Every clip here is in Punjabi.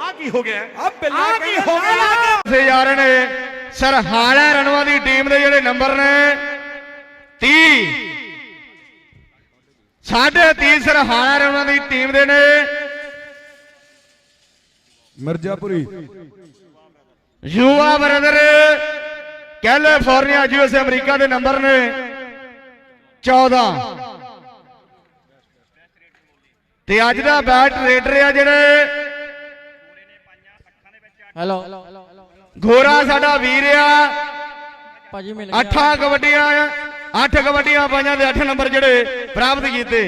ਆ ਕੀ ਹੋ ਗਿਆ? ਆ ਬਿੱਲਾ ਆਹ ਕੀ ਕਹਿੰਦਾ ਹੋ ਗਿਆ? ਸੇ ਜਾ ਰਹੇ ਨੇ ਸਰਹਾਲਾ ਰਣਵਾ ਦੀ ਟੀਮ ਦੇ ਜਿਹੜੇ ਨੰਬਰ ਨੇ। 30 ਸਾਢੇ 30 ਸਰਹਾਲਾ ਰਣਵਾ ਦੀ ਟੀਮ ਦੇ ਨੇ। ਮਿਰਜ਼ਾਪੁਰੀ। ਯੂਆ ਬ੍ਰਦਰ ਕੈਲੀਫੋਰਨੀਆ ਯੂਐਸ ਅਮਰੀਕਾ ਦੇ ਨੰਬਰ ਨੇ। 14 ਤੇ ਅੱਜ ਦਾ ਬੈਟ ਰੇਡਰ ਆ ਜਿਹੜੇ ਹੈਲੋ। ਗੋਰਾ ਸਾਡਾ ਵੀਰ ਆ। ਭਾਜੀ ਮਿਲ ਗਿਆ। ਅੱਠਾਂ ਕਬੱਡੀਆਂ ਅੱਠ ਕਬੱਡੀਆਂ ਪਾਈਆਂ ਤੇ ਅੱਠ ਨੰਬਰ ਜਿਹੜੇ ਪ੍ਰਾਪਤ ਕੀਤੇ।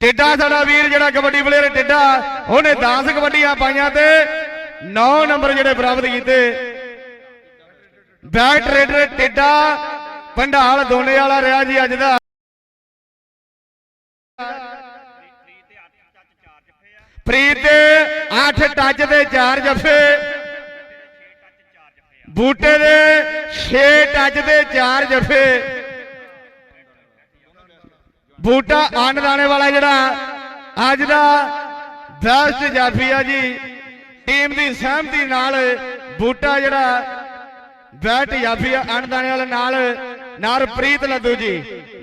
ਟਿੱਡਾ ਸਾਡਾ ਵੀਰ ਜਿਹੜਾ ਕਬੱਡੀ ਪਲੇਅਰ ਟਿੱਡਾ ਉਹਨੇ 10 ਕਬੱਡੀਆਂ ਪਾਈਆਂ ਤੇ 9 ਨੰਬਰ ਜਿਹੜੇ ਪ੍ਰਾਪਤ ਕੀਤੇ। ਬੈਕ ਟਰੇਡਰ ਟਿੱਡਾ ਪੰਡਾਲ ਦੋਨੇ ਵਾਲਾ ਰਿਹਾ ਜੀ ਅੱਜ ਦਾ। ਪ੍ਰੀਤ 8 ਟੱਚ ਦੇ 4 ਜੱਫੇ ਬੂਟੇ ਦੇ 6 ਟੱਚ ਦੇ 4 ਜੱਫੇ ਬੂਟਾ ਅੰਨ ਦਾਣੇ ਵਾਲਾ ਜਿਹੜਾ ਅੱਜ ਦਾ ਬੈਸਟ ਜਾਫੀ ਆ ਜੀ ਟੀਮ ਦੀ ਸਹਿਮਤੀ ਨਾਲ ਬੂਟਾ ਜਿਹੜਾ ਬੈਟ ਜਾਫੀ ਆ ਅੰਨ ਦਾਣੇ ਵਾਲੇ ਨਾਲ ਨਾਲ ਪ੍ਰੀਤ ਲੱਦੂ ਜੀ।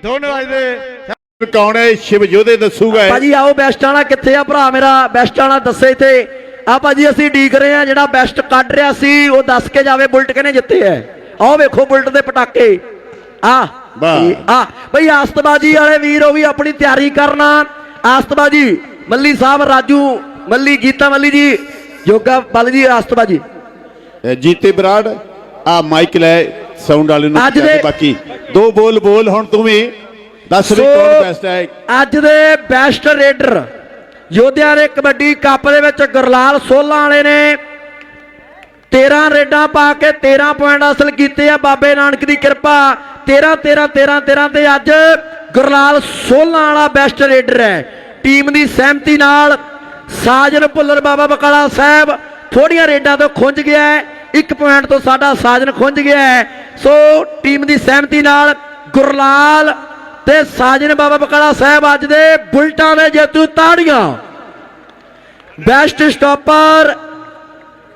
ਦੋਨੋਂ ਅੱਜ ਦੇ ਕੌਣ ਹੈ? ਸ਼ਿਵ ਯੋਧੇ ਦੱਸੂਗਾ। ਭਾਜੀ ਆਓ ਬੈਸਟ ਵਾਲਾ ਕਿੱਥੇ ਆ ਭਰਾ ਮੇਰਾ? ਬੈਸਟ ਵਾਲਾ ਦੱਸੇ ਇੱਥੇ। ਆ ਭਾਜੀ ਅਸੀਂ ਡੀਕ ਰਹੇ ਆ ਜਿਹੜਾ ਬੈਸਟ ਕੱਢ ਰਿਹਾ ਸੀ ਉਹ ਦੱਸ ਕੇ ਜਾਵੇ ਬੁਲਟ ਕਿਹਨੇ ਜਿੱਤੇ ਐ ਆਓ ਵੇਖੋ ਬੁਲਟ ਦੇ ਪਟਾਕੇ। ਆ ਵਾਹ। ਆ ਬਈ ਆਸਤਬਾਜੀ ਵਾਲੇ ਵੀਰ ਉਹ ਵੀ ਆਪਣੀ ਤਿਆਰੀ ਕਰਨਾ ਆਸਤਬਾਜੀ ਮੱਲੀ ਸਾਹਿਬ ਰਾਜੂ ਮੱਲੀ ਗੀਤਾ ਮੱਲੀ ਜੀ ਯੋਗਾ ਬਲ ਜੀ ਆਸਤਬਾਜੀ। ਜੀਤੇ ਬਰਾੜ ਆ ਮਾਈਕ ਲੈ ਸਾਊਂਡ ਵਾਲੇ ਨੂੰ ਬਾਕੀ ਦੋ ਬੋਲ ਬੋਲ ਹੁਣ ਤੂੰ ਵੀ ਦੱਸ ਵੀ ਕੌਣ ਬੈਸਟ ਹੈ। ਅੱਜ ਦੇ ਬੈਸਟ ਰੇਡਰ ਯੋਧਿਆ ਦੇ ਕਬੱਡੀ ਕੱਪ ਦੇ ਵਿੱਚ ਗੁਰਲਾਲ ਸੋਲਾਂ ਵਾਲੇ ਨੇ। 13 ਰੇਡਾਂ ਪਾ ਕੇ 13 ਪੁਆਇੰਟ ਹਾਸਲ ਕੀਤੇ ਆ। ਬਾਬੇ ਨਾਨਕ ਦੀ ਕਿਰਪਾ। 13 13 13 13 ਤੇ ਅੱਜ ਗੁਰਲਾਲ ਸੋਲਾਂ ਵਾਲਾ ਬੈਸਟ ਰੇਡਰ ਹੈ। ਟੀਮ ਦੀ ਸਹਿਮਤੀ ਨਾਲ ਸਾਜਨ ਭੁੱਲਰ ਬਾਬਾ ਬਕਾਲਾ ਸਾਹਿਬ ਥੋੜੀਆਂ ਰੇਡਾਂ ਤੋਂ ਖੁੰਝ ਗਿਆ ਹੈ। ਇੱਕ ਪੁਆਇੰਟ ਤੋਂ ਸਾਡਾ ਸਾਜਨ ਖੁੰਝ ਗਿਆ ਹੈ। ਸੋ ਟੀਮ ਦੀ ਸਹਿਮਤੀ ਨਾਲ ਗੁਰਲਾਲ ਤੇ ਸਾਜਨ ਬਾਬਾ ਬਕਾਲਾ ਸਾਹਿਬ ਅੱਜ ਦੇ ਬੁਲਟਾਂ ਦੇ ਜੇਤੂ ਤਾੜੀਆਂ। ਬੈਸਟ ਸਟਾਪਰ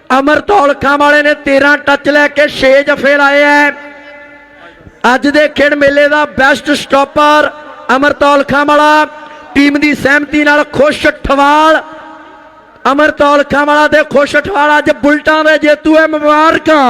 ਅਮਰਤੌਲ ਖਾਂ ਵਾਲੇ ਨੇ 13 ਟੱਚ ਲੈ ਕੇ 6 ਜਫੇ ਲਾਏ ਐ। ਅੱਜ ਦੇ ਖੇਡ ਮੇਲੇ ਦਾ ਬੈਸਟ ਸਟਾਪਰ ਅਮਰ ਖਾਂ ਵਾਲਾ। ਟੀਮ ਦੀ ਸਹਿਮਤੀ ਨਾਲ ਖੁਸ਼ ਠਵਾਲ। ਅਮਰ ਖਾਂ ਵਾਲਾ ਦੇ ਖੁਸ਼ ਠਵਾਲ ਅੱਜ ਬੁਲਟਾਂ ਦੇ ਜੇਤੂ ਐ ਮੁਬਾਰਕਾਂ।